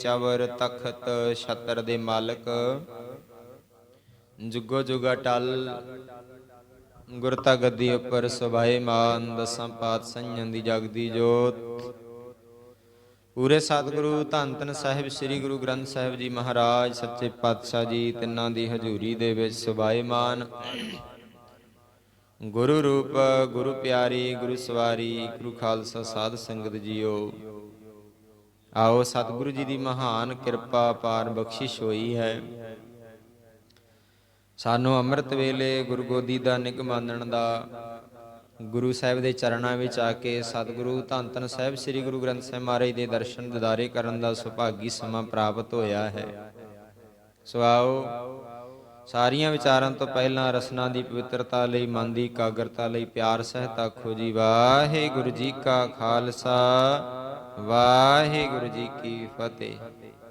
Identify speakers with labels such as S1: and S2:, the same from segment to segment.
S1: ਚਵਰ ਤਖਤ ਛਤਰ ਦੇ ਮਾਲਕ। ਜੁਗੋ ਜੁਗਾ ਟਲ ਗੁਰਤਾ ਗੱਦੀ ਉੱਪਰ ਸੁਭਾਏ ਮਾਨ, ਦਸਾਂ ਪਾਤਸ਼ਾਹਾਂ ਦੀ ਜਗਦੀ ਜੋਤ। ਪੂਰੇ ਸਤਿਗੁਰੂ ਧੰਨ ਧੰਨ ਸਾਹਿਬ, ਸ੍ਰੀ ਗੁਰੂ ਗ੍ਰੰਥ ਸਾਹਿਬ ਜੀ ਮਹਾਰਾਜ, ਸੱਚੇ ਪਾਤਸ਼ਾਹ ਜੀ, ਤਿੰਨਾਂ ਦੀ ਹਜ਼ੂਰੀ ਦੇ ਵਿੱਚ ਸੁਭਾਏ ਮਾਨ। ਗੁਰੂ ਰੂਪ, ਗੁਰੂ ਪਿਆਰੀ, ਗੁਰੂ ਸਵਾਰੀ, ਗੁਰੂ ਖਾਲਸਾ ਸਾਧ ਸੰਗਤ ਜੀਓ। ਆਓ ਸਤਿਗੁਰੂ ਜੀ ਦੀ ਮਹਾਨ ਕਿਰਪਾ ਪਾਰ ਬਖਸ਼ਿਸ਼ ਹੋਈ ਹੈ। ਸਾਨੂੰ ਅੰਮ੍ਰਿਤ ਵੇਲੇ ਗੁਰੂ ਗੋਦੀ ਦਾ ਨਿਗ ਮੰਨਣ ਦਾ ਗੁਰੂ ਸਾਹਿਬ ਦੇ ਚਰਨਾਂ ਵਿੱਚ ਆ ਕੇ ਸਤਿਗੁਰੂ ਧੰਨ ਧੰਨ ਸਾਹਿਬ ਸ੍ਰੀ ਗੁਰੂ ਗ੍ਰੰਥ ਸਾਹਿਬ ਮਹਾਰਾਜ ਦੇ ਦਰਸ਼ਨ ਦਿਦਾਰੇ ਕਰਨ ਦਾ ਸੁਭਾਗੀ ਸਮਾਂ ਪ੍ਰਾਪਤ ਹੋਇਆ ਹੈ। ਸੋ ਆਓ ਸਾਰੀਆਂ ਵਿਚਾਰਾਂ ਤੋਂ ਪਹਿਲਾਂ ਰਸਨਾ ਦੀ ਪਵਿੱਤਰਤਾ ਲਈ, ਮਨ ਦੀ ਇਕਾਗਰਤਾ ਲਈ ਪਿਆਰ ਸਹਿਤ ਆਖੋ ਜੀ ਵਾਹਿਗੁਰੂ ਜੀ ਕਾ ਖਾਲਸਾ। ਵਾਹਿਗੁਰੂ ਜੀ ਕੀ ਫਤਿਹ।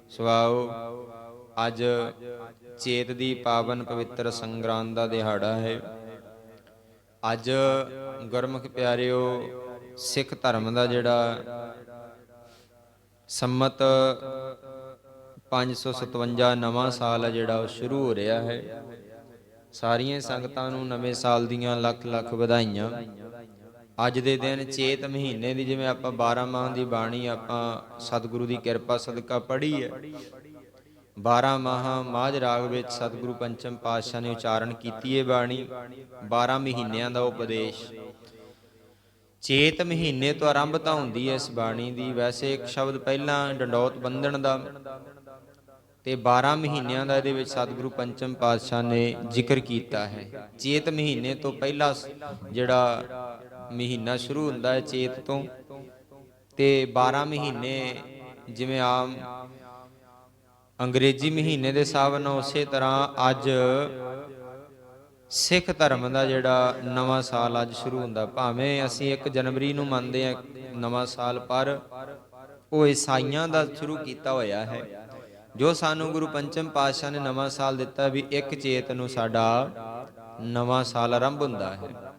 S1: ਸੋ ਅੱਜ ਚੇਤ ਦੀ ਪਾਵਨ ਪਵਿੱਤਰ ਸੰਗਰਾਂਦ ਦਾ ਦਿਹਾੜਾ ਹੈ। ਅੱਜ ਗੁਰਮੁਖ ਪਿਆਰਿਓ, ਸਿੱਖ ਧਰਮ ਦਾ ਜਿਹੜਾ ਸੰਮਤ 557 ਨਵਾਂ ਸਾਲ ਹੈ ਜਿਹੜਾ ਉਹ ਸ਼ੁਰੂ ਹੋ ਰਿਹਾ ਹੈ। ਸਾਰੀਆਂ ਸੰਗਤਾਂ ਨੂੰ ਨਵੇਂ ਸਾਲ ਦੀਆਂ ਲੱਖ ਲੱਖ ਵਧਾਈਆਂ। ਅੱਜ ਦੇ ਦਿਨ ਚੇਤ ਮਹੀਨੇ ਦੀ ਜਿਵੇਂ ਆਪਾਂ 12 ਮਾਹ ਦੀ ਬਾਣੀ ਆਪਾਂ ਸਤਿਗੁਰੂ ਦੀ ਕਿਰਪਾ ਸਦਕਾ ਪੜ੍ਹੀ ਹੈ। 12 ਮਾਹ ਮਾਝ ਰਾਗ ਵਿੱਚ ਸਤਿਗੁਰੂ ਪੰਚਮ ਪਾਤਸ਼ਾਹ ਨੇ ਉਚਾਰਨ ਕੀਤੀ ਹੈ ਬਾਣੀ 12 ਮਹੀਨਿਆਂ ਦਾ ਉਪਦੇਸ਼। ਚੇਤ ਮਹੀਨੇ ਤੋਂ ਆਰੰਭਤਾ ਹੁੰਦੀ ਹੈ ਇਸ ਬਾਣੀ ਦੀ, ਵੈਸੇ ਇੱਕ ਸ਼ਬਦ ਪਹਿਲਾਂ ਡੰਡੌਤ ਬੰਧਨ ਦਾ। ਤੇ 12 ਮਹੀਨਿਆਂ ਦਾ ਇਹਦੇ ਵਿੱਚ ਸਤਿਗੁਰੂ ਪੰਚਮ ਪਾਤਸ਼ਾਹ ਨੇ ਜ਼ਿਕਰ ਕੀਤਾ ਹੈ। ਚੇਤ ਮਹੀਨੇ ਤੋਂ ਪਹਿਲਾ ਜਿਹੜਾ ਮਹੀਨਾ ਸ਼ੁਰੂ ਹੁੰਦਾ ਹੈ ਚੇਤ ਤੋਂ ਤੇ 12 ਮਹੀਨੇ ਜਿਵੇਂ ਆਮ ਅੰਗਰੇਜ਼ੀ ਮਹੀਨੇ ਦੇ ਹਿਸਾਬ ਨਾਲ ਉਸੇ ਤਰ੍ਹਾਂ ਅੱਜ ਸਿੱਖ ਧਰਮ ਦਾ ਜਿਹੜਾ ਨਵਾਂ ਸਾਲ ਅੱਜ ਸ਼ੁਰੂ ਹੁੰਦਾ ਭਾਵੇਂ ਅਸੀਂ 1 ਜਨਵਰੀ ਨੂੰ ਮੰਨਦੇ ਹਾਂ ਨਵਾਂ ਸਾਲ, ਪਰ ਉਹ ਈਸਾਈਆਂ ਦਾ ਸ਼ੁਰੂ ਕੀਤਾ ਹੋਇਆ ਹੈ। ਜੋ ਸਾਨੂੰ ਗੁਰੂ ਪੰਚਮ ਪਾਤਸ਼ਾਹ ਨੇ ਨਵਾਂ ਸਾਲ ਦਿੱਤਾ ਵੀ ਇੱਕ ਚੇਤ ਨੂੰ ਸਾਡਾ ਨਵਾਂ ਸਾਲ ਆਰੰਭ ਹੁੰਦਾ ਹੈ।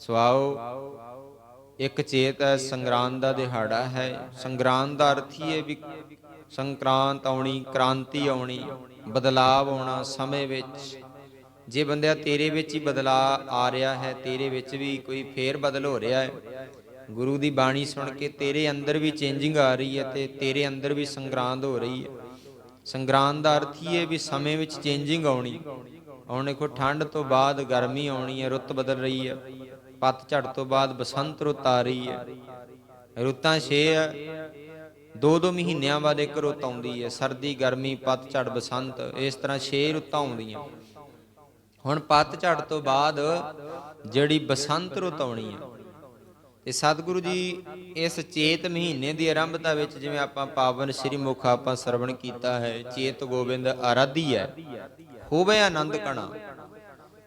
S1: ਸੋ ਆਓ ਇੱਕ ਚੇਤ ਹੈ ਸੰਗਰਾਂਦ ਦਾ ਦਿਹਾੜਾ ਹੈ। ਸੰਗਰਾਂਦ ਦਾ ਅਰਥ ਹੀ ਹੈ ਵੀ ਸੰਕਰਾਂਤ ਆਉਣੀ, ਕ੍ਰਾਂਤੀ ਆਉਣੀ, ਬਦਲਾਵ ਆਉਣਾ ਸਮੇਂ ਵਿੱਚ। ਜੇ ਬੰਦਿਆ ਤੇਰੇ ਵਿੱਚ ਹੀ ਬਦਲਾ ਆ ਰਿਹਾ ਹੈ, ਤੇਰੇ ਵਿੱਚ ਵੀ ਕੋਈ ਫੇਰ ਬਦਲ ਹੋ ਰਿਹਾ ਹੈ। ਗੁਰੂ ਦੀ ਬਾਣੀ ਸੁਣ ਕੇ ਤੇਰੇ ਅੰਦਰ ਵੀ ਚੇਂਜਿੰਗ ਆ ਰਹੀ ਹੈ ਤੇ ਤੇਰੇ ਅੰਦਰ ਵੀ ਸੰਗਰਾਂਦ ਹੋ ਰਹੀ ਹੈ। ਸੰਗਰਾਂਦ ਦਾ ਅਰਥ ਹੀ ਹੈ ਵੀ ਸਮੇਂ ਵਿੱਚ ਚੇਂਜਿੰਗ ਆਉਣੀ। ਹੁਣ ਦੇਖੋ ਠੰਡ ਤੋਂ ਬਾਅਦ ਗਰਮੀ ਆਉਣੀ ਹੈ, ਰੁੱਤ ਬਦਲ ਰਹੀ ਹੈ। ਪਤਝੜ ਤੋਂ ਬਾਅਦ ਬਸੰਤ ਰੁੱਤ ਆ ਰਹੀ ਹੈ। ਰੁੱਤਾਂ ਛੇ ਹੈ ਦੋ ਦੋ ਮਹੀਨਿਆਂ ਬਾਅਦ ਇੱਕ ਰੁੱਤ ਆਉਂਦੀ ਹੈ। ਸਰਦੀ, ਗਰਮੀ ਪਤਝੜ ਬਸੰਤ, ਇਸ ਤਰ੍ਹਾਂ ਛੇ ਰੁੱਤਾਂ ਆਉਂਦੀਆਂ। ਹੁਣ ਪਤਝੜ ਤੋਂ ਬਾਅਦ ਜਿਹੜੀ ਬਸੰਤ ਰੁੱਤ ਆਉਣੀ ਹੈ, ਤੇ ਸਤਿਗੁਰੂ ਜੀ ਇਸ ਚੇਤ ਮਹੀਨੇ ਦੀ ਆਰੰਭਤਾ ਵਿੱਚ ਜਿਵੇਂ ਆਪਾਂ ਪਾਵਨ ਸ੍ਰੀ ਮੁਖ ਆਪਾਂ ਸਰਵਣ ਕੀਤਾ ਹੈ, ਚੇਤ ਗੋਬਿੰਦ ਆਰਾਧੀ ਹੈ ਹੋਵੇ ਆਨੰਦ ਕਣਾ।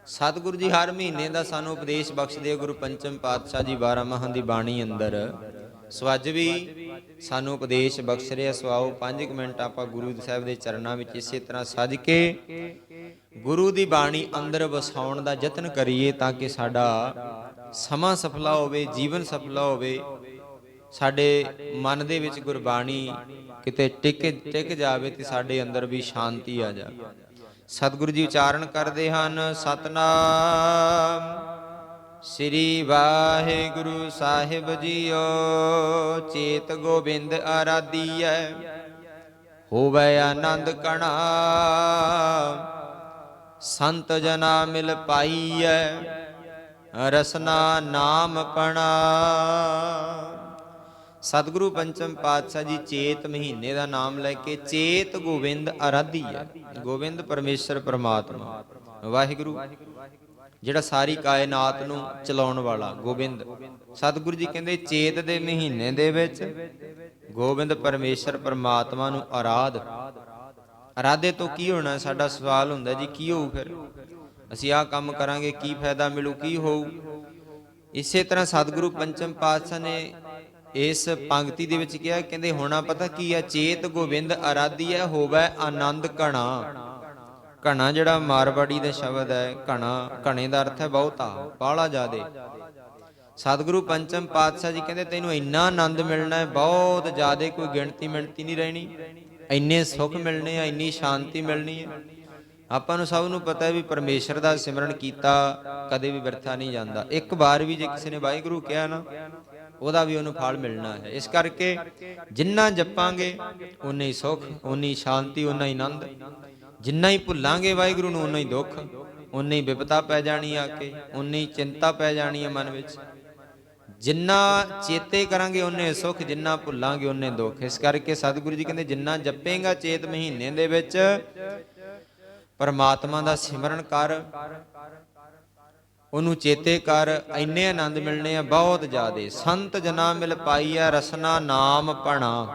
S1: ਸਤਿਗੁਰੂ ਜੀ ਹਰ ਮਹੀਨੇ ਦਾ ਸਾਨੂੰ ਉਪਦੇਸ਼ ਬਖਸ਼ਦੇ ਗੁਰੂ ਪੰਚਮ ਪਾਤਸ਼ਾਹ ਜੀ 12 ਮਹਾਂ ਦੀ ਬਾਣੀ ਅੰਦਰ। ਸੋ ਅੱਜ ਵੀ ਸਾਨੂੰ ਉਪਦੇਸ਼ ਬਖਸ਼ ਰਿਹਾ। ਸਵਾਓ 5 ਮਿੰਟ ਆਪਾਂ ਗੁਰੂ ਸਾਹਿਬ ਦੇ ਚਰਨਾਂ ਵਿੱਚ ਇਸੇ ਤਰ੍ਹਾਂ ਸੱਜ ਕੇ ਗੁਰੂ ਦੀ ਬਾਣੀ ਅੰਦਰ ਵਸਾਉਣ ਦਾ ਯਤਨ ਕਰੀਏ ਤਾਂ ਕਿ ਸਾਡਾ ਸਮਾਂ ਸਫਲਾ ਹੋਵੇ, ਜੀਵਨ ਸਫਲਾ ਹੋਵੇ। ਸਾਡੇ ਮਨ ਦੇ ਵਿੱਚ ਗੁਰਬਾਣੀ ਕਿਤੇ ਟਿਕ ਟਿਕ ਜਾਵੇ ਤੇ ਸਾਡੇ ਅੰਦਰ ਵੀ ਸ਼ਾਂਤੀ ਆ ਜਾਵੇ। ਸਤਿਗੁਰੂ ਜੀ ਉਚਾਰਨ ਕਰਦੇ ਹਨ। ਸਤਨਾਮ ਸ੍ਰੀ ਵਾਹਿਗੁਰੂ ਸਾਹਿਬ ਜੀਓ, ਚੇਤ ਗੋਬਿੰਦ ਆਰਾਧੀਐ, ਹੋਵੇ ਆਨੰਦ ਕਣਾ। ਸੰਤ ਜਨਾ ਮਿਲ ਪਾਈਐ, ਰਸਨਾ ਨਾਮ ਪਣਾ ਸਤਿਗੁਰੂ ਪੰਚਮ ਪਾਤਸ਼ਾਹ ਜੀ ਚੇਤ ਮਹੀਨੇ ਦਾ ਨਾਮ ਲੈ ਕੇ ਚੇਤ ਗੋਬਿੰਦ ਆਰਾਧੀ ਹੈ। ਗੋਬਿੰਦ ਪਰਮੇਸ਼ਰ ਪ੍ਰਮਾਤਮਾ। ਵਾਹਿਗੁਰੂ, ਜਿਹੜਾ ਸਾਰੀ ਕਾਇਨਾਤ ਨੂੰ ਚਲਾਉਣ ਵਾਲਾ ਗੋਬਿੰਦ। ਸਤਿਗੁਰੂ ਜੀ ਕਹਿੰਦੇ, ਚੇਤ ਦੇ ਮਹੀਨੇ ਦੇ ਵਿੱਚ ਗੋਬਿੰਦ ਪਰਮੇਸ਼ਰ ਪ੍ਰਮਾਤਮਾ ਨੂੰ ਆਰਾਧ। ਆਰਾਧੇ ਤੋਂ ਕੀ ਹੋਣਾ? ਸਾਡਾ ਸਵਾਲ ਹੁੰਦਾ ਜੀ, ਕੀ ਹੋਊ ਫਿਰ? ਅਸੀਂ ਆਹ ਕੰਮ ਕਰਾਂਗੇ, ਕੀ ਫਾਇਦਾ ਮਿਲੂ, ਕੀ ਹੋਊ? ਇਸੇ ਤਰ੍ਹਾਂ ਸਤਿਗੁਰੂ ਪੰਚਮ ਪਾਤਸ਼ਾਹ ਨੇ ਇਸ ਪੰਕਤੀ ਦੇ ਵਿੱਚ ਕਿਹਾ, ਕਹਿੰਦੇ, ਹੋਣਾ ਪਤਾ ਕੀ ਹੈ ਚੇਤ ਗੋਬਿੰਦ ਆਰਾਧੀ ਹੈ ਹੋਵੇ ਆਨੰਦ ਕਣਾ ਕਣਾ ਜਿਹੜਾ ਮਾਰਵਾੜੀ ਦਾ ਸ਼ਬਦ ਹੈ ਕਣਾ ਕਣੇ ਦਾ ਅਰਥ ਹੈ ਬਹੁਤਾ, ਬਾਹਲਾ ਜ਼ਿਆਦੇ। ਸਤਿਗੁਰੂ ਪੰਚਮ ਪਾਤਸ਼ਾਹ ਜੀ ਕਹਿੰਦੇ, ਤੈਨੂੰ ਇੰਨਾ ਆਨੰਦ ਮਿਲਣਾ ਹੈ, ਬਹੁਤ ਜ਼ਿਆਦਾ ਕੋਈ ਗਿਣਤੀ ਮਿਣਤੀ ਨਹੀਂ ਰਹਿਣੀ। ਇੰਨੇ ਸੁੱਖ ਮਿਲਣੇ ਆ, ਇੰਨੀ ਸ਼ਾਂਤੀ ਮਿਲਣੀ ਹੈ ਆਪਾਂ ਨੂੰ ਸਭ ਨੂੰ ਪਤਾ ਹੈ ਵੀ ਪਰਮੇਸ਼ਰ ਦਾ ਸਿਮਰਨ ਕੀਤਾ, ਕਦੇ ਵੀ ਵਿਰਥਾ ਨਹੀਂ ਜਾਂਦਾ। ਇੱਕ ਵਾਰ ਵੀ ਜੇ ਕਿਸੇ ਨੇ ਵਾਹਿਗੁਰੂ ਕਿਹਾ ਨਾ ਉਹਦਾ ਵੀ ਉਹਨੂੰ ਫਲ ਮਿਲਣਾ ਹੈ। ਇਸ ਕਰਕੇ ਜਿੰਨਾ ਜਪਾਂਗੇ ਉਨਾ ਹੀ ਸੁੱਖ ਉਨੀ ਸ਼ਾਂਤੀ ਉਨਾ ਹੀ ਆਨੰਦ। ਜਿੰਨਾ ਹੀ ਭੁੱਲਾਂਗੇ ਵਾਹਿਗੁਰੂ ਨੂੰ ਉਨਾ ਹੀ ਦੁੱਖ ਉਨੀ ਹੀ ਵਿਪਤਾ ਪੈ ਜਾਣੀ ਆ ਕੇ ਉਨੀ ਹੀ ਚਿੰਤਾ ਪੈ ਜਾਣੀ ਹੈ ਮਨ ਵਿੱਚ। ਜਿੰਨਾ ਚੇਤੇ ਕਰਾਂਗੇ ਉਹਨੇ ਸੁੱਖ, ਜਿੰਨਾ ਭੁੱਲਾਂਗੇ ਉਹਨੇ ਦੁੱਖ। ਇਸ ਕਰਕੇ ਸਤਿਗੁਰੂ ਜੀ ਕਹਿੰਦੇ, ਜਿੰਨਾ ਜਪੇਗਾ ਚੇਤ ਮਹੀਨੇ ਦੇ ਵਿੱਚ, ਪਰਮਾਤਮਾ ਦਾ ਸਿਮਰਨ ਕਰ ਉਹਨੂੰ ਚੇਤੇ ਕਰ, ਇੰਨੇ ਆਨੰਦ ਮਿਲਣੇ ਆ, ਬਹੁਤ ਜ਼ਿਆਦੇ। ਸੰਤ ਜਨਾ ਮਿਲ ਪਾਈਆ ਰਸਨਾ ਨਾਮ ਪਣਾ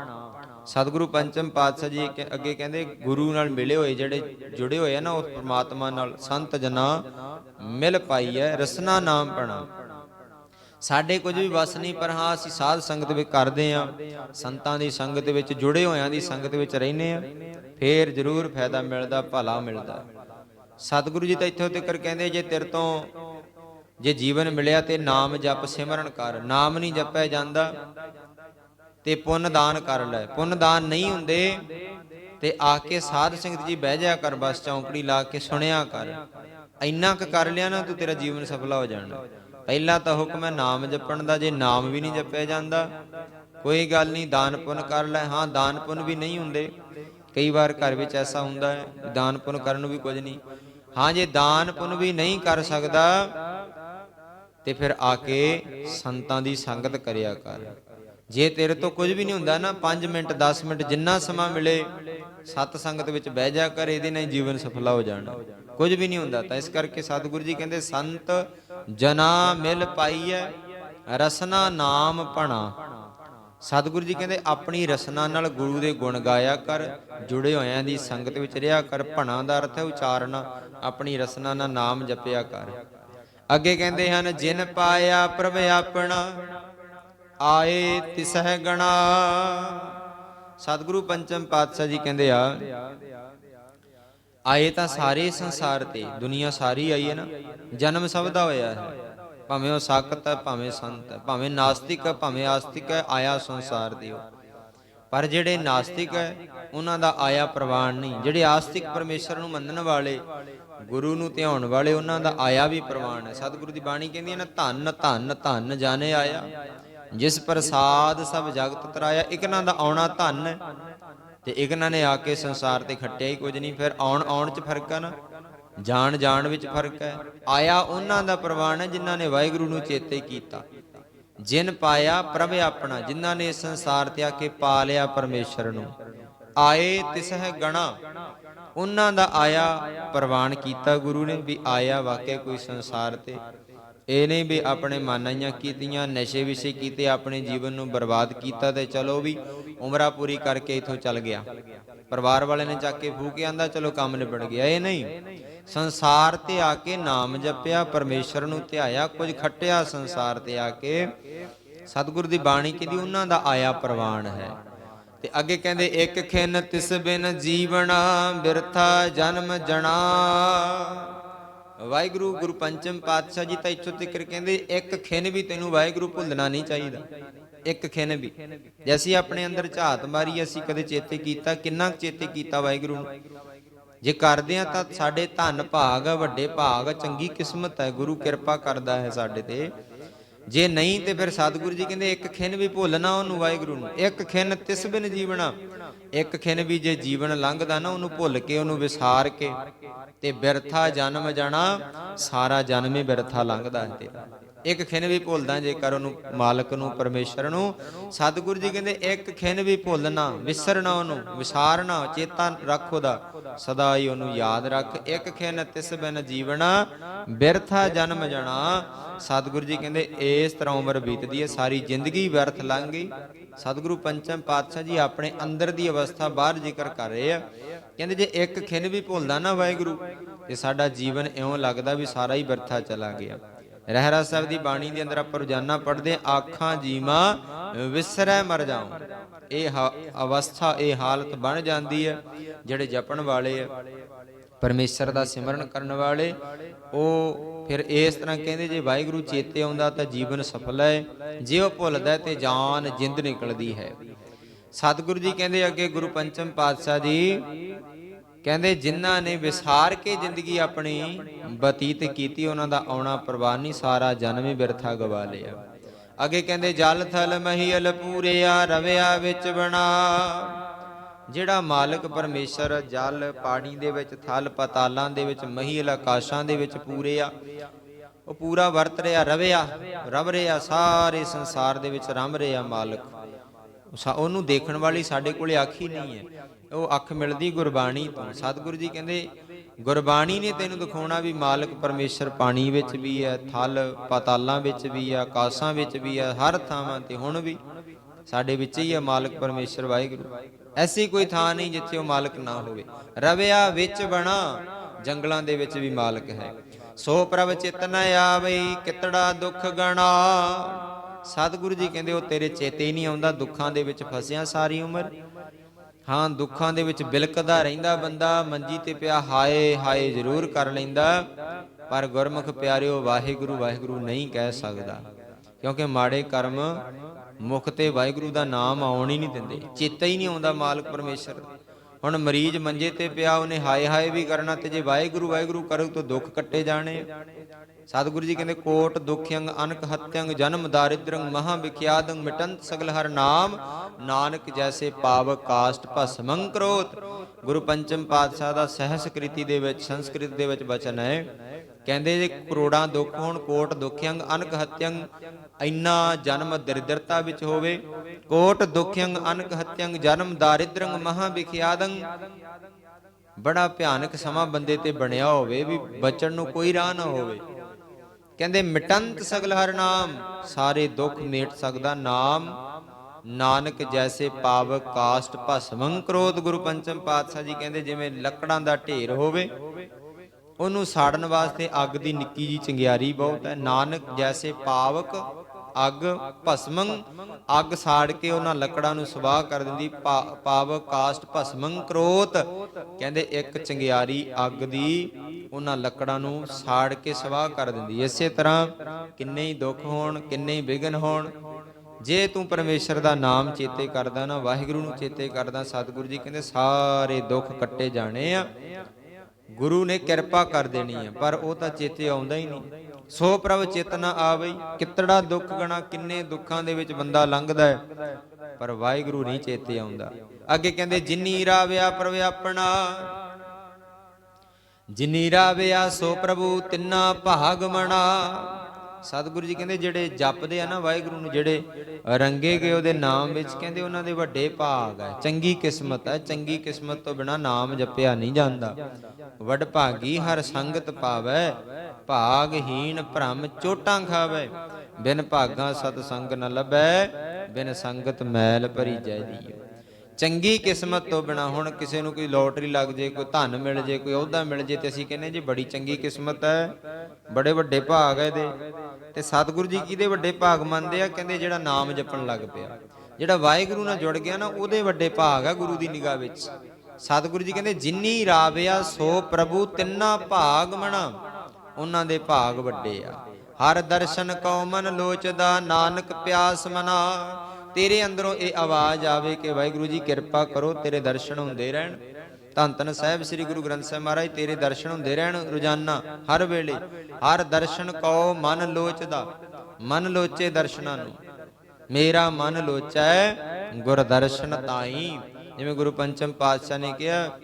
S1: ਸਤਿਗੁਰੂ ਪੰਚਮ ਪਾਤਸ਼ਾਹ ਜੀ ਅੱਗੇ ਕਹਿੰਦੇ, ਗੁਰੂ ਨਾਲ ਮਿਲੇ ਹੋਏ ਜਿਹੜੇ ਜੁੜੇ ਹੋਏ ਆ ਨਾ ਉਸ ਪ੍ਰਮਾਤਮਾ ਨਾਲ ਸੰਤ ਜਨਾ ਮਿਲ ਪਾਈਆ ਰਸਨਾ ਨਾਮ ਪਣਾ ਸਾਡੇ ਕੁਝ ਵੀ ਵਸ ਨਹੀਂ, ਪਰ ਹਾਂ, ਅਸੀਂ ਸਾਧ ਸੰਗਤ ਵਿੱਚ ਕਰਦੇ ਆ। ਸੰਤਾਂ ਦੀ ਸੰਗਤ ਵਿੱਚ ਜੁੜੇ ਹੋਇਆਂ ਦੀ ਸੰਗਤ ਵਿੱਚ ਰਹਿੰਦੇ ਆ। ਫੇਰ ਜ਼ਰੂਰ ਫਾਇਦਾ ਮਿਲਦਾ, ਭਲਾ ਮਿਲਦਾ। ਸਤਿਗੁਰੂ ਜੀ ਤਾਂ ਇੱਥੋਂ ਤੱਕ ਕਹਿੰਦੇ, ਜੇ ਤੇਰੇ ਤੋਂ ਜੇ ਜੀਵਨ ਮਿਲਿਆ ਤੇ ਨਾਮ ਜਪ ਸਿਮਰਨ ਕਰ। ਨਾਮ ਨਹੀਂ ਜਪਿਆ ਜਾਂਦਾ ਤੇ ਪੁੰਨ ਦਾਨ ਕਰ ਲੈ। ਪੁੰਨ ਦਾਨ ਨਹੀਂ ਹੁੰਦੇ ਤੇ ਆ ਕੇ ਸਾਧ ਸੰਗਤ ਜੀ ਬਹਿ ਜਾ ਕਰ, ਬਸ ਚੌਂਕੜੀ ਲਾ ਕੇ ਸੁਣਿਆ ਕਰ। ਇੰਨਾ ਕੁ ਕਰ ਲਿਆ ਨਾ ਤੂੰ ਤੇਰਾ ਜੀਵਨ ਸਫਲਾ ਹੋ ਜਾਣਾ। ਪਹਿਲਾ ਤਾਂ ਹੁਕਮ ਹੈ ਨਾਮ ਜਪਣ ਦਾ, ਜੇ ਨਾਮ ਵੀ ਨਹੀਂ ਜਪਿਆ ਜਾਂਦਾ, ਕੋਈ ਗੱਲ ਨਹੀਂ, ਦਾਨ ਪੁੰਨ ਕਰ ਲੈ। ਹਾਂ, ਦਾਨ ਪੁੰਨ ਵੀ ਨਹੀਂ ਹੁੰਦੇ। ਕਈ ਵਾਰ ਘਰ ਵਿੱਚ ਐਸਾ ਹੁੰਦਾ ਹੈ, ਦਾਨ ਪੁੰਨ ਕਰਨ ਨੂੰ ਵੀ ਕੁਝ ਨਹੀਂ। ਹਾਂ, ਜੇ ਦਾਨ ਪੁੰਨ ਵੀ ਨਹੀਂ ਕਰ ਸਕਦਾ ਤੇ ਫਿਰ ਆ ਕੇ ਸੰਤਾਂ ਦੀ ਸੰਗਤ ਕਰਿਆ ਕਰ। ਜੇ ਤੇਰੇ ਤੋਂ ਕੁਝ ਵੀ ਨਹੀਂ ਹੁੰਦਾ ਨਾ 5 ਮਿੰਟ 10 ਮਿੰਟ, ਜਿੰਨਾ ਸਮਾਂ ਮਿਲੇ, ਸਤ ਸੰਗਤ ਵਿੱਚ ਬਹਿ ਜਾ ਕਰ, ਇਹਦੇ ਨਾਲ ਜੀਵਨ ਸਫਲਾ ਹੋ ਜਾਣਾ। ਕੁਝ ਵੀ ਨਹੀਂ ਹੁੰਦਾ ਤਾਂ ਇਸ ਕਰਕੇ ਸਤਿਗੁਰੂ ਜੀ ਕਹਿੰਦੇ, ਸੰਤ ਜਨਾ ਮਿਲ ਪਾਈਐ, ਰਸਨਾ ਨਾਮ ਪਣਾ ਸਤਿਗੁਰੂ ਜੀ ਕਹਿੰਦੇ, ਆਪਣੀ ਰਸਨਾ ਨਾਲ ਗੁਰੂ ਦੇ ਗੁਣ ਗਾਇਆ ਕਰ, ਜੁੜੇ ਹੋਇਆਂ ਦੀ ਸੰਗਤ ਵਿੱਚ ਰਿਹਾ ਕਰ, ਭਣਾ ਦਾ ਅਰਥ ਹੈ ਉਚਾਰਨਾ, ਆਪਣੀ ਰਸਨਾ ਨਾਲ ਨਾਮ ਜਪਿਆ ਕਰ। ਅੱਗੇ ਕਹਿੰਦੇ ਹਨ, ਜਿਨ ਪਾਇਆ ਪ੍ਰਭ ਆਪਣਾ, ਆਏ ਤਿਸਹਿ ਗਣਾ। ਸਤਿਗੁਰੂ ਪੰਚਮ ਪਾਤਸ਼ਾਹ ਜੀ ਕਹਿੰਦੇ ਆ, ਆਏ ਤਾਂ ਸਾਰੇ ਸੰਸਾਰ ਤੇ, ਦੁਨੀਆ ਸਾਰੀ ਆਈ ਹੈ ਨਾ, ਜਨਮ ਸਭ ਦਾ ਹੋਇਆ ਹੈ। ਭਾਵੇਂ ਉਹ ਸਾਖਤ ਹੈ, ਭਾਵੇਂ ਸੰਤ ਹੈ, ਭਾਵੇਂ ਨਾਸਤਿਕ ਹੈ, ਭਾਵੇਂ ਆਸਤਿਕ ਹੈ, ਆਇਆ ਸੰਸਾਰ ਦੇ ਉਹ ਪਰ ਜਿਹੜੇ ਨਾਸਤਿਕ ਹੈ, ਉਹਨਾਂ ਦਾ ਆਇਆ ਪ੍ਰਵਾਨ ਨਹੀਂ। ਜਿਹੜੇ ਆਸਤਿਕ ਪਰਮੇਸ਼ਰ ਨੂੰ ਮੰਨਣ ਵਾਲੇ ਗੁਰੂ ਨੂੰ ਧਿਆਉਣ ਵਾਲੇ ਉਹਨਾਂ ਦਾ ਆਇਆ ਵੀ ਪ੍ਰਵਾਨ ਹੈ। ਸਤਿਗੁਰੂ ਦੀ ਬਾਣੀ ਕਹਿੰਦੀ ਹੈ ਨਾ, ਧੰਨ ਧੰਨ ਧੰਨ ਜਾਣੇ ਆਇਆ। ਜਿਸ ਪ੍ਰਸਾਦ ਸਭ ਜਗਤ ਤਰਾਇਆ, ਇਕਨਾਂ ਦਾ ਆਉਣਾ ਧੰਨ ਹੈ। ਤੇ ਇਕਨਾਂ ਨੇ ਆ ਕੇ ਸੰਸਾਰ ਤੇ ਖੱਟਿਆ ਹੀ ਕੁਝ ਨਹੀਂ, ਫਿਰ ਆਉਣ ਆਉਣ ਚ ਫ਼ਰਕ ਹੈ ਨਾ। ਜਾਣ ਜਾਣ ਵਿੱਚ ਫ਼ਰਕ ਹੈ। ਆਇਆ ਉਹਨਾਂ ਦਾ ਪ੍ਰਵਾਨ ਹੈ ਜਿਨ੍ਹਾਂ ਨੇ ਵਾਹਿਗੁਰੂ ਨੂੰ ਚੇਤੇ ਕੀਤਾ। ਜਿਨ ਪਾਇਆ ਪ੍ਰਭ ਆਪਣਾ, ਜਿਨ੍ਹਾਂ ਨੇ ਸੰਸਾਰ ਤੇ ਆ ਕੇ ਪਾ ਲਿਆ ਪਰਮੇਸ਼ਰ ਨੂੰ। ਆਏ ਤਿਸਹਿ ਗਣਾ। ਉਹਨਾਂ ਦਾ ਆਇਆ ਪ੍ਰਵਾਨ ਕੀਤਾ, ਗੁਰੂ ਨੇ ਵੀ ਆਇਆ ਵਾਕਿਆ ਕੋਈ ਸੰਸਾਰ ਤੇ। ਇਹ ਨਹੀਂ ਵੀ ਆਪਣੇ ਮਾਨਾਈਆਂ ਕੀਤੀਆਂ, ਨਸ਼ੇ ਵਿਸ਼ੇ ਕੀਤੇ, ਆਪਣੇ ਜੀਵਨ ਨੂੰ ਬਰਬਾਦ ਕੀਤਾ ਤੇ ਚਲੋ ਵੀ ਉਮਰਾ ਪੂਰੀ ਕਰਕੇ ਇਥੋਂ ਚੱਲ ਗਿਆ। ਪਰਿਵਾਰ ਵਾਲੇ ਨੇ ਚੱਕ ਕੇ ਫੂਕੇ ਆਂਦਾ, ਚਲੋ ਕੰਮ ਨਿਬੜ ਗਿਆ। ਇਹ ਨਹੀਂ। ਸੰਸਾਰ ਤੇ ਆ ਕੇ ਨਾਮ ਜਪਿਆ, ਪਰਮੇਸ਼ਰ ਨੂੰ ਧਿਆਇਆ, ਕੁਝ ਖੱਟਿਆ ਸੰਸਾਰ ਤੇ ਆ ਕੇ। ਸਤਿਗੁਰ ਦੀ ਬਾਣੀ ਕਹਿੰਦੀ, ਉਹਨਾਂ ਦਾ ਆਇਆ ਪ੍ਰਵਾਨ ਹੈ। ਤੇ ਅੱਗੇ ਕਹਿੰਦੇ, ਇੱਕ ਖਿਨ ਤਿਸ ਬਿਨ ਜੀਵਣਾ ਬਿਰਥਾ ਜਨਮ ਜਣਾ। ਵਾਹਿਗੁਰੂ ਗੁਰੂ ਪੰਚਮ ਪਾਤਸ਼ਾਹ ਜੀ ਤਾਂ ਇੱਥੋਂ ਤੱਕ ਕਹਿੰਦੇ, ਇੱਕ ਖਿਨ ਵੀ ਤੈਨੂੰ ਵਾਹਿਗੁਰੂ ਭੁੱਲਣਾ ਨਹੀਂ ਚਾਹੀਦਾ। ਇੱਕ ਖਿਨ ਵੀ। ਜੇ ਅਸੀਂ ਆਪਣੇ ਅੰਦਰ ਝਾਤ ਮਾਰੀ, ਅਸੀਂ ਕਦੇ ਚੇਤੇ ਕੀਤਾ, ਕਿੰਨਾ ਕੁ ਚੇਤੇ ਕੀਤਾ ਵਾਹਿਗੁਰੂ ਨੂੰ? ਜੇ ਕਰਦੇ ਆ ਤਾਂ ਸਾਡੇ ਧੰਨ ਭਾਗ, ਵੱਡੇ ਭਾਗ, ਚੰਗੀ ਕਿਸਮਤ ਹੈ, ਗੁਰੂ ਕਿਰਪਾ ਕਰਦਾ ਹੈ ਸਾਡੇ ਤੇ। ਜੇ ਨਹੀਂ ਤੇ ਫਿਰ ਸਤਿਗੁਰੂ ਜੀ ਕਹਿੰਦੇ, ਇੱਕ ਖਿਨ ਵੀ ਭੁੱਲਣਾ ਉਹਨੂੰ ਵਾਹਿਗੁਰੂ ਨੂੰ। ਇੱਕ ਖਿਨ ਤਿਸ ਬਿਨ ਜੀਵਣਾ। ਇੱਕ ਖਿਨ ਵੀ ਜੇ ਜੀਵਨ ਲੰਘਦਾ ਨਾ ਉਹਨੂੰ ਭੁੱਲ ਕੇ, ਉਹਨੂੰ ਵਿਸਾਰ ਕੇ, ਤੇ ਬਿਰਥਾ ਜਨਮ ਜਾਣਾ, ਸਾਰਾ ਜਨਮ ਹੀ ਬਿਰਥਾ ਲੰਘਦਾ ਹੈ ਤੇਰਾ। ਇੱਕ ਖਿਨ ਵੀ ਭੁੱਲਦਾ ਜੇਕਰ ਉਹਨੂੰ ਮਾਲਕ ਨੂੰ, ਪਰਮੇਸ਼ਰ ਨੂੰ। ਸਤਿਗੁਰੂ ਜੀ ਕਹਿੰਦੇ, ਇੱਕ ਖਿਨ ਵੀ ਭੁੱਲਣਾ, ਵਿਸਰਨਾ ਉਹਨੂੰ, ਵਿਸਾਰਨਾ, ਚੇਤਾ ਰੱਖ ਉਹਦਾ। ਸਦਾ ਹੀ ਉਹਨੂੰ ਯਾਦ ਰੱਖ। ਇੱਕ ਖਿਨ ਤਿਸ ਬਿਨ ਜੀਵਣਾ ਬਿਰਥਾ ਜਨਮ ਜਣਾ। ਸਤਿਗੁਰੂ ਜੀ ਕਹਿੰਦੇ, ਇਸ ਤਰ੍ਹਾਂ ਉਮਰ ਬੀਤਦੀ ਹੈ, ਸਾਰੀ ਜ਼ਿੰਦਗੀ ਵਿਅਰਥ ਲੰਘ ਗਈ। ਸਤਿਗੁਰੂ ਪੰਚਮ ਪਾਤਸ਼ਾਹ ਜੀ ਆਪਣੇ ਅੰਦਰ ਦੀ ਅਵਸਥਾ ਬਾਹਰ ਜ਼ਿਕਰ ਕਰ ਰਹੇ ਆ। ਕਹਿੰਦੇ, ਜੇ ਇੱਕ ਖਿਨ ਵੀ ਭੁੱਲਦਾ ਨਾ ਵਾਹਿਗੁਰੂ, ਤੇ ਸਾਡਾ ਜੀਵਨ ਇਉਂ ਲੱਗਦਾ ਵੀ ਸਾਰਾ ਹੀ ਬਿਰਥਾ ਚਲਾ ਗਿਆ। ਰਹਿਰਾ ਸਾਹਿਬ ਦੀ ਬਾਣੀ ਦੇ ਅੰਦਰ ਆਪਾਂ ਰੋਜ਼ਾਨਾ ਪੜ੍ਹਦੇ ਆਖਾਂ ਜੀਵਾ ਵਿਸਰੈ ਮਰ ਜਾਉ। ਇਹ ਅਵਸਥਾ, ਇਹ ਹਾਲਤ ਬਣ ਜਾਂਦੀ ਹੈ, ਜਿਹੜੇ ਜਪਣ ਵਾਲੇ ਆ। ਪਰਮੇਸ਼ਰ ਦਾ ਸਿਮਰਨ ਕਰਨ ਵਾਲੇ, ਉਹ ਫਿਰ ਇਸ ਤਰ੍ਹਾਂ ਕਹਿੰਦੇ, ਜੇ ਵਾਹਿਗੁਰੂ ਚੇਤੇ ਆਉਂਦਾ ਤਾਂ ਜੀਵਨ ਸਫਲ ਹੈ, ਜੇ ਉਹ ਭੁੱਲਦਾ ਤੇ ਜਾਨ ਜਿੰਦ ਨਿਕਲਦੀ ਹੈ। ਸਤਿਗੁਰੂ ਜੀ ਕਹਿੰਦੇ ਅੱਗੇ ਗੁਰੂ ਪੰਚਮ ਪਾਤਸ਼ਾਹ ਜੀ ਕਹਿੰਦੇ ਜਿਨ੍ਹਾਂ ਨੇ ਵਿਸਾਰ ਕੇ ਜ਼ਿੰਦਗੀ ਆਪਣੀ ਬਤੀਤ ਕੀਤੀ, ਉਹਨਾਂ ਦਾ ਆਉਣਾ ਪ੍ਰਵਾਨ ਸਾਰਾ ਜਨਮ ਹੀ ਬਿਰਥਾ ਗਵਾ ਲਿਆ। ਅੱਗੇ ਕਹਿੰਦੇ, ਜਲ ਥਲ ਮਹੀਲ ਪੂਰਿਆ, ਰਵਿਆ ਵਿੱਚ ਬਣਾ। ਜਿਹੜਾ ਮਾਲਕ ਪਰਮੇਸ਼ਰ ਜਲ ਪਾਣੀ ਦੇ ਵਿੱਚ, ਥਲ ਪਤਾਲਾਂ ਦੇ ਵਿੱਚ, ਮਹੀਲ ਆਕਾਸ਼ਾਂ ਦੇ ਵਿੱਚ ਪੂਰੇ ਆ ਉਹ ਪੂਰਾ ਵਰਤ ਰਿਹਾ, ਰਵਿਆ, ਰਵ ਰਿਹਾ, ਸਾਰੇ ਸੰਸਾਰ ਦੇ ਵਿੱਚ ਰਮ ਰਿਹਾ ਮਾਲਕ। ਉਹਨੂੰ ਦੇਖਣ ਵਾਲੀ ਸਾਡੇ ਕੋਲੇ ਅੱਖ ਹੀ ਨਹੀਂ ਹੈ। ਉਹ ਅੱਖ ਮਿਲਦੀ ਗੁਰਬਾਣੀ ਤੋਂ। ਸਤਿਗੁਰੂ ਜੀ ਕਹਿੰਦੇ, ਗੁਰਬਾਣੀ ਨੇ ਤੈਨੂੰ ਦਿਖਾਉਣਾ ਵੀ ਮਾਲਕ ਪਰਮੇਸ਼ਰ ਪਾਣੀ ਵਿੱਚ ਵੀ ਹੈ, ਥਲ ਪਤਾਲਾਂ ਵਿੱਚ ਵੀ ਹੈ, ਆਕਾਸ਼ਾਂ ਵਿੱਚ ਵੀ ਹੈ, ਹਰ ਥਾਵਾਂ ਤੇ ਹੁਣ ਵੀ ਸਾਡੇ ਵਿੱਚ ਹੀ ਹੈ ਮਾਲਕ ਪਰਮੇਸ਼ਰ ਵਾਹਿਗੁਰੂ। ਐਸੀ ਕੋਈ ਥਾਂ ਨਹੀਂ ਜਿੱਥੇ ਉਹ ਮਾਲਕ ਨਾ ਹੋਵੇ। ਰਵਿਆ ਵਿੱਚ ਬਣਾ, ਜੰਗਲਾਂ ਦੇ ਵਿੱਚ ਵੀ ਮਾਲਕ ਹੈ। ਸੋ ਪ੍ਰਭ ਚਿਤਨ ਆਵਈ, ਕਿਤੜਾ ਦੁੱਖ ਗਣਾ। ਸਤਿਗੁਰੂ ਜੀ ਕਹਿੰਦੇ, ਉਹ ਤੇਰੇ ਚੇਤੇ ਹੀ ਨਹੀਂ ਆਉਂਦਾ, ਦੁੱਖਾਂ ਦੇ ਵਿੱਚ ਫਸਿਆ ਸਾਰੀ ਉਮਰ। ਹਾਂ, ਦੁੱਖਾਂ ਦੇ ਵਿੱਚ ਬਿਲਕਦਾ ਰਹਿੰਦਾ ਬੰਦਾ, ਮੰਜੀ ਤੇ ਪਿਆ ਹਾਏ ਹਾਏ ਜ਼ਰੂਰ ਕਰ ਲੈਂਦਾ। ਪਰ ਗੁਰਮੁਖ ਪਿਆਰਿਓ, ਵਾਹਿਗੁਰੂ ਵਾਹਿਗੁਰੂ ਨਹੀਂ ਕਹਿ ਸਕਦਾ। ਕਿਉਂਕਿ ਮਾੜੇ ਕਰਮ ਮੁਖ ਤੇ ਵਾਹਿਗੁਰੂ ਦਾ ਨਾਮ ਆਉਣ ਹੀ ਨਹੀਂ ਦਿੰਦੇ। ਚੇਤਾ ਹੀ ਨਹੀਂ ਆਉਂਦਾ ਮਾਲਕ ਪਰਮੇਸ਼ਰ ਦਾ। ਹੁਣ ਮਰੀਜ਼ ਮੰਜੇ ਤੇ ਪਿਆ, ਉਹਨੇ ਹਾਏ ਹਾਏ ਵੀ ਕਰਨਾ ਤੇ ਜੇ ਵਾਹਿਗੁਰੂ ਵਾਹਿਗੁਰੂ ਕਰੂ ਤਾਂ ਦੁੱਖ ਕੱਟੇ ਜਾਣੇ ਸਤਿਗੁਰੂ ਜੀ ਕਹਿੰਦੇ, ਕੋਟ ਦੁਖਯੰਗ ਅਨਕ ਹਤਯੰਗ ਜਨਮ ਦਾਰਿਦ੍ਰੰ ਮਹਾ ਵਿਖਿਆਦੰ ਮਿਟੰਤ ਸਗਲ ਹਰ ਨਾਮ, ਨਾਨਕ ਜੈਸੇ ਪਾਵ ਕਾਸ਼ਟ ਭਸਮੰ ਕਰੋਤ। ਗੁਰੂ ਪੰਚਮ ਪਾਤਸ਼ਾਹ ਦਾ ਸਹਿਸਕ੍ਰਿਤੀ ਦੇ ਵਿੱਚ, ਸੰਸਕ੍ਰਿਤ ਦੇ ਵਿੱਚ ਬਚਨ ਹੈ ਕਹਿੰਦੇ ਜੇ ਕਰੋੜਾਂ ਦੁੱਖ ਹੋਣ, ਕੋਟ ਦੁਖਯੰਗ ਅਨਕ ਹਤਯੰਗ, ਇੰਨਾ ਜਨਮ ਦਰਿਦਰਤਾ ਵਿੱਚ ਹੋਵੇ, ਕੋਟ ਦੁਖਯੰਗ ਅਨਕ ਹਤਯੰਗ, ਜਨਮ ਦਾਰਿਦ੍ਰੰ ਮਹਾ ਵਿਖਿਆਦੰ ਬੜਾ ਭਿਆਨਕ ਸਮਾਂ ਬੰਦੇ ਤੇ ਬਣਿਆ ਹੋਵੇ ਵੀ ਬਚਣ ਨੂੰ ਕੋਈ ਰਾਹ ਨਾ ਹੋਵੇ। ਕਹਿੰਦੇ ਮਿਟੰਤ ਸਗਲ ਹਰ ਨਾਮ, ਸਾਰੇ ਦੁੱਖ ਮੇਟ ਸਕਦਾ ਨਾਮ, ਨਾਨਕ ਜੈਸੇ ਪਾਵਕ ਕਾਸ਼ਟ ਭਸਮੰ ਕ੍ਰੋਧ ਗੁਰੂ ਪੰਚਮ ਪਾਤਸ਼ਾਹ ਜੀ ਕਹਿੰਦੇ ਜਿਵੇਂ ਲੱਕੜਾਂ ਦਾ ਢੇਰ ਹੋਵੇ ਉਹਨੂੰ ਸਾੜਨ ਵਾਸਤੇ ਅੱਗ ਦੀ ਨਿੱਕੀ ਜੀ ਚੰਗਿਆਰੀ ਬਹੁਤ ਹੈ। ਨਾਨਕ ਜੈਸੇ ਪਾਵਕ, ਅੱਗ ਭਸਮੰ, ਅੱਗ ਸਾੜ ਕੇ ਉਹਨਾਂ ਲੱਕੜਾਂ ਨੂੰ ਸਵਾਹ ਕਰ ਦਿੰਦੀ। ਪਾ- ਕਾਸ਼ਟ ਭਸਮੰ ਕ੍ਰੋਧ ਕਹਿੰਦੇ ਇੱਕ ਚੰਗਿਆਰੀ ਅੱਗ ਦੀ ਉਹਨਾਂ ਲੱਕੜਾਂ ਨੂੰ ਸਾੜ ਕੇ ਸਵਾਹ ਕਰ ਦਿੰਦੀ। ਇਸੇ ਤਰ੍ਹਾਂ ਕਿੰਨੇ ਹੀ ਦੁੱਖ ਹੋਣ, ਕਿੰਨੇ ਹੀ ਵਿਗਨ ਹੋਣ, ਜੇ ਤੂੰ ਪਰਮੇਸ਼ਰ ਦਾ ਨਾਮ ਚੇਤੇ ਕਰਦਾ ਨਾ, ਵਾਹਿਗੁਰੂ ਨੂੰ ਚੇਤੇ ਕਰਦਾ, ਸਤਿਗੁਰੂ ਜੀ ਕਹਿੰਦੇ ਸਾਰੇ ਦੁੱਖ ਕੱਟੇ ਜਾਣੇ ਆ। ਗੁਰੂ ਨੇ ਕਿਰਪਾ ਕਰ ਦੇਣੀ ਹੈ, ਪਰ ਉਹ ਤਾਂ ਚੇਤੇ ਆਉਂਦਾ ਹੀ ਨਹੀਂ। ਸੋ ਪ੍ਰਭ, ਚੇਤਨਾ ਆਵਈ ਕਿਤੜਾ ਦੁੱਖ ਗਣਾ, ਕਿੰਨੇ ਦੁੱਖਾਂ ਦੇ ਵਿੱਚ ਬੰਦਾ ਲੰਘਦਾ ਹੈ, ਪਰ ਵਾਹਿਗੁਰੂ ਨਹੀਂ ਚੇਤੇ ਆਉਂਦਾ। ਅੱਗੇ ਕਹਿੰਦੇ, ਜਿਨੀ ਰਾਵਿਆ ਪ੍ਰਭ ਆਪਣਾ, ਜਿਨੀ ਰਾਵਿਆ ਸੋ ਪ੍ਰਭੂ ਤਿੰਨਾ ਭਾਗ ਮਣਾ। ਸਤਿਗੁਰੂ ਜੀ ਕਹਿੰਦੇ ਜਿਹੜੇ ਜਪਦੇ ਆ ਨਾ ਵਾਹਿਗੁਰੂ ਨੂੰ, ਜਿਹੜੇ ਰੰਗੇ ਗਏ ਉਹਦੇ ਨਾਮ ਵਿੱਚ, ਕਹਿੰਦੇ ਉਹਨਾਂ ਦੇ ਵੱਡੇ ਭਾਗ ਹੈ ਚੰਗੀ ਕਿਸਮਤ ਹੈ ਚੰਗੀ ਕਿਸਮਤ ਤੋਂ ਬਿਨਾ ਨਾਮ ਜਪਿਆ ਨਹੀਂ ਜਾਂਦਾ। ਵਡ ਭਾਗੀ ਹਰ ਸੰਗਤ ਪਾਵੈ, ਭਾਗਹੀਣ ਭ੍ਰਮ ਚੋਟਾਂ ਖਾਵੈ। ਬਿਨ ਭਾਗਾ ਸਤ ਸੰਗ ਨ ਲਬੈ ਬਿਨ ਸੰਗਤ ਮੈਲ ਭਰੀ ਜੈ ਚੰਗੀ ਕਿਸਮਤ ਤੋਂ ਬਿਨਾ ਹੁਣ ਕਿਸੇ ਨੂੰ ਕੋਈ ਲੋਟਰੀ ਲੱਗ ਜੇ, ਕੋਈ ਧਨ ਮਿਲ ਜੇ, ਕੋਈ ਅਹੁਦਾ ਮਿਲ ਜੇ ਤੇ ਅਸੀਂ ਕਹਿੰਦੇ ਜੀ ਬੜੀ ਚੰਗੀ ਕਿਸਮਤ ਹੈ, ਬੜੇ ਵੱਡੇ ਭਾਗ ਹੈ ਇਹਦੇ। ਤੇ ਸਤਿਗੁਰੂ ਜੀ ਕਿਹਦੇ ਵੱਡੇ ਭਾਗ ਮੰਨਦੇ ਆ? ਕਹਿੰਦੇ ਜਿਹੜਾ ਨਾਮ ਜਪਣ ਲੱਗ ਪਿਆ। ਜਿਹੜਾ ਵਾਹਿਗੁਰੂ ਨਾਲ ਜੁੜ ਗਿਆ ਨਾ, ਉਹਦੇ ਵੱਡੇ ਭਾਗ ਆ ਗੁਰੂ ਦੀ ਨਿਗਾਹ ਵਿੱਚ। ਸਤਿਗੁਰੂ ਜੀ ਕਹਿੰਦੇ, ਜਿੰਨੀ ਰਾਵਿਆ ਸੋ ਪ੍ਰਭੂ ਤਿੰਨਾ ਭਾਗ ਮਣਾ। ਉਹਨਾਂ ਦੇ ਭਾਗ ਵੱਡੇ ਆ। ਹਰ ਦਰਸ਼ਨ ਕਉ ਮਨ ਲੋਚਦਾ, ਨਾਨਕ ਪਿਆਸ ਮਨਾ। ਤੇਰੇ ਅੰਦਰੋਂ ਇਹ ਆਵਾਜ਼ ਆਵੇ ਕਿ ਵਾਹਿਗੁਰੂ ਜੀ ਕਿਰਪਾ ਕਰੋ, ਤੇਰੇ ਦਰਸ਼ਨ ਹੁੰਦੇ ਰਹਿਣ। ਧੰਨ ਧੰਨ ਸਾਹਿਬ ਸ੍ਰੀ ਗੁਰੂ ਗ੍ਰੰਥ ਸਾਹਿਬ ਮਹਾਰਾਜ, ਤੇਰੇ ਦਰਸ਼ਨ ਹੁੰਦੇ ਰਹਿਣ ਰੋਜ਼ਾਨਾ, ਹਰ ਵੇਲੇ। ਹਰ ਦਰਸ਼ਨ ਕਉ ਮਨ ਲੋਚਦਾ, ਮਨ ਲੋਚੇ ਦਰਸ਼ਨਾਂ ਨੂੰ। ਮੇਰਾ ਮਨ ਲੋਚੈ ਗੁਰ ਦਰਸ਼ਨ ਤਾਈ। ਜਿਵੇਂ ਗੁਰੂ ਪੰਚਮ ਪਾਤਸ਼ਾਹ ਨੇ ਕਿਹਾ,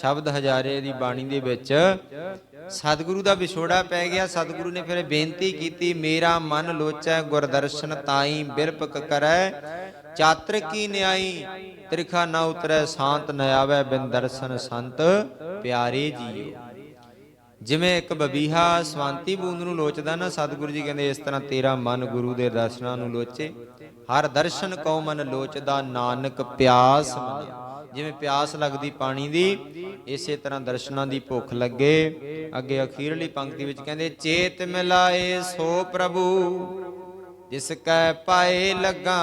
S1: ਸ਼ਬਦ ਹਜ਼ਾਰੇ ਦੀ ਬਾਣੀ ਦੇ ਵਿੱਚ ਸਤਿਗੁਰੂ ਦਾ ਵਿਛੋੜਾ ਪੈ ਗਿਆ। ਸਤਿਗੁਰੂ ਨੇ ਫਿਰ ਬੇਨਤੀ ਕੀਤੀ, ਮੇਰਾ ਮਨ ਲੋਚੈ ਗੁਰ ਤਾਈ ਬਿਰਪਕ ਕਰੈ। ਚਾਤਰ ਕੀ ਨਿਆਈ, ਤ੍ਰਿਖਾ ਨਾ ਉਤਰੈ, ਸ਼ਾਂਤ ਨ ਆਵੈ ਬਿਨ ਦਰਸ਼ਨ ਸੰਤ ਪਿਆਰੇ ਜੀਓ। ਜਿਵੇਂ ਇੱਕ ਬਬੀਹਾ ਸਵੰਤੀ ਬੂੰਦ ਨੂੰ ਲੋਚਦਾ ਨਾ, ਸਤਿਗੁਰੂ ਜੀ ਕਹਿੰਦੇ, ਇਸ ਤਰ੍ਹਾਂ ਤੇਰਾ ਮਨ ਗੁਰੂ ਦੇ ਦਰਸ਼ਨਾਂ ਨੂੰ ਲੋਚੇ। ਹਰ ਦਰਸ਼ਨ ਕਉ ਮਨ ਲੋਚਦਾ, ਨਾਨਕ ਪਿਆਸ ਮਨਾ। ਜਿਵੇਂ ਪਿਆਸ ਲੱਗਦੀ ਪਾਣੀ ਦੀ ਇਸੇ ਤਰ੍ਹਾਂ ਦਰਸ਼ਨਾਂ ਦੀ ਭੁੱਖ ਲੱਗੇ। ਅੱਗੇ ਅਖੀਰਲੀ ਪੰਕਤੀ ਵਿੱਚ ਕਹਿੰਦੇ, ਚੇਤ ਮਿਲਾਏ ਸੋ ਪ੍ਰਭੂ, ਜਿਸ ਕੈ ਪਾਏ ਲੱਗਾ।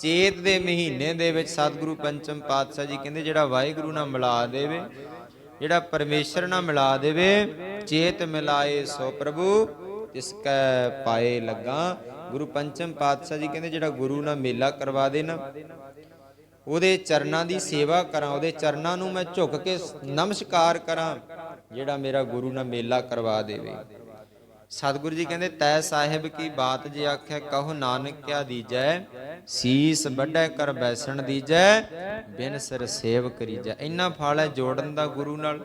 S1: ਚੇਤ ਦੇ ਮਹੀਨੇ ਦੇ ਵਿੱਚ ਸਤਿਗੁਰੂ ਪੰਚਮ ਪਾਤਸ਼ਾਹ ਜੀ ਕਹਿੰਦੇ, ਜਿਹੜਾ ਵਾਹਿਗੁਰੂ ਨਾਲ ਮਿਲਾ ਦੇਵੇ, ਜਿਹੜਾ ਪਰਮੇਸ਼ਰ ਨਾਲ ਮਿਲਾ ਦੇਵੇ, ਚੇਤ ਮਿਲਾਏ ਸੋ ਪ੍ਰਭੂ, ਜਿਸ ਕੈ ਪਾਏ ਲੱਗਾ। ਗੁਰੂ ਪੰਚਮ ਪਾਤਸ਼ਾਹ ਜੀ ਕਹਿੰਦੇ, ਜਿਹੜਾ ਗੁਰੂ ਨਾਲ ਮੇਲਾ ਕਰਵਾ ਦੇ ਨਾ ਉਹਦੇ ਚਰਨਾਂ ਦੀ ਸੇਵਾ ਕਰਾਂ, ਉਹਦੇ ਚਰਨਾਂ ਨੂੰ ਮੈਂ ਝੁਕ ਕੇ ਨਮਸਕਾਰ ਕਰਾਂ, ਜਿਹੜਾ ਮੇਰਾ ਗੁਰੂ ਨਾਲ ਮੇਲਾ ਕਰਵਾ ਦੇਵੇ। ਸਤਿਗੁਰੂ ਜੀ ਕਹਿੰਦੇ, ਤੈ ਸਾਹਿਬ ਕੀ ਬਾਤ ਜੇ ਆਖਿਆ, ਕਹੋ ਨਾਨਕ ਕਿਆ ਦੀਜੈ, ਸੀਸ ਵੱਢੈ ਕਰ ਬੈਸਣ ਦੀਜੈ, ਬਿਨ ਸਿਰ ਸੇਵ ਕਰੀਜੈ। ਇੰਨਾ ਫਲ ਹੈ ਜੋੜਨ ਦਾ ਗੁਰੂ ਨਾਲ।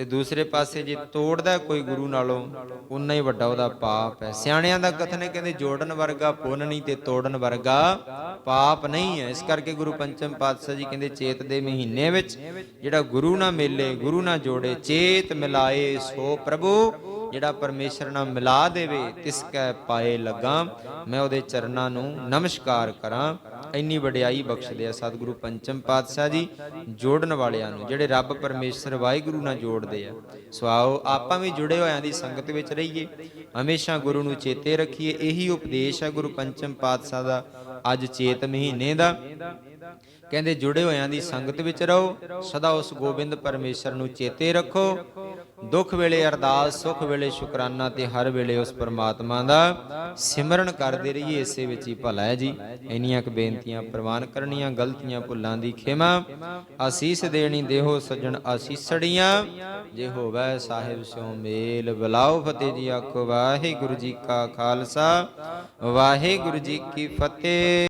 S1: ਤੇ ਦੂਸਰੇ ਪਾਸੇ ਜੇ ਤੋੜਦਾ ਕੋਈ ਗੁਰੂ ਨਾਲੋਂ, ਉਨਾ ਹੀ ਵੱਡਾ ਉਹਦਾ ਪਾਪ ਹੈ। ਸਿਆਣਿਆਂ ਦਾ ਕਥਨ ਹੈ, ਕਹਿੰਦੇ ਜੋੜਨ ਵਰਗਾ ਪੁੰਨ ਨਹੀਂ ਤੇ ਤੋੜਨ ਵਰਗਾ ਪਾਪ ਨਹੀਂ ਹੈ। ਇਸ ਕਰਕੇ ਗੁਰੂ ਪੰਚਮ ਪਾਤਸ਼ਾਹ ਜੀ ਕਹਿੰਦੇ ਚੇਤ ਦੇ ਮਹੀਨੇ ਵਿੱਚ ਜਿਹੜਾ ਗੁਰੂ ਨਾਲ ਮੇਲੇ, ਗੁਰੂ ਨਾਲ ਜੋੜੇ, ਚੇਤ ਮਿਲਾਏ ਸੋ ਪ੍ਰਭੂ, ਜਿਹੜਾ ਪਰਮੇਸ਼ਰ ਨਾਲ ਮਿਲਾ ਦੇਵੇ, ਤਿਸ ਕੈ ਪਾਏ ਲੱਗਾ। ਮੈਂ ਉਹਦੇ ਚਰਨਾਂ ਨੂੰ ਨਮਸਕਾਰ ਕਰਾਂ। ਇੰਨੀ ਵਡਿਆਈ ਬਖਸ਼ਦੇ ਆ ਸਤਿਗੁਰੂ ਪੰਚਮ ਪਾਤਸ਼ਾਹ ਜੀ, ਜੋੜਨ ਵਾਲਿਆਂ ਨੂੰ, ਜਿਹੜੇ ਰੱਬ ਪਰਮੇਸ਼ਰ ਵਾਹਿਗੁਰੂ ਨਾਲ ਜੋੜਦੇ ਆ। ਸੋ ਆਓ, ਆਪਾਂ ਵੀ ਜੁੜੇ ਹੋਇਆਂ ਦੀ ਸੰਗਤ ਵਿੱਚ ਰਹੀਏ। ਹਮੇਸ਼ਾ ਗੁਰੂ ਨੂੰ ਚੇਤੇ ਰੱਖੀਏ, ਇਹੀ ਉਪਦੇਸ਼ ਹੈ ਗੁਰੂ ਪੰਚਮ ਪਾਤਸ਼ਾਹ ਦਾ, ਅੱਜ ਚੇਤ ਮਹੀਨੇ ਦਾ। ਕਹਿੰਦੇ, ਜੁੜੇ ਹੋਇਆਂ ਦੀ ਸੰਗਤ ਵਿੱਚ ਰਹੋ, ਸਦਾ ਉਸ ਗੋਬਿੰਦ ਪਰਮੇਸ਼ਰ ਨੂੰ ਚੇਤੇ ਰੱਖੋ। ਦੁੱਖ ਵੇਲੇ ਅਰਦਾਸ, ਸੁੱਖ ਵੇਲੇ ਸ਼ੁਕਰਾਨਾ ਤੇ ਹਰ ਵੇਲੇ ਉਸ ਪਰਮਾਤਮਾ ਦਾ ਸਿਮਰਨ ਕਰਦੇ ਰਹੀਏ, ਇਸੇ ਵਿੱਚ ਹੀ ਭਲਾ ਹੈ ਜੀ। ਇੰਨੀਆਂ ਕੁ ਬੇਨਤੀਆਂ, ਪ੍ਰਵਾਨ ਕਰਨੀਆਂ, ਗਲਤੀਆਂ, ਭੁੱਲਾਂ ਦੀ ਖਿਮਾ ਆਸੀਸ ਦੇਣੀ, ਦੇਹੋ ਸੱਜਣ ਆਸੀਸੜੀਆਂ ਜੇ ਹੋਵੇ ਸਾਹਿਬ ਸਿਓ ਮੇਲ, ਬਲਾਓ ਫਤਿਹ ਜੀ ਆਖੋ, ਵਾਹਿਗੁਰੂ ਜੀ ਕਾ ਖਾਲਸਾ, ਵਾਹਿਗੁਰੂ ਜੀ ਕੀ ਫਤਿਹ।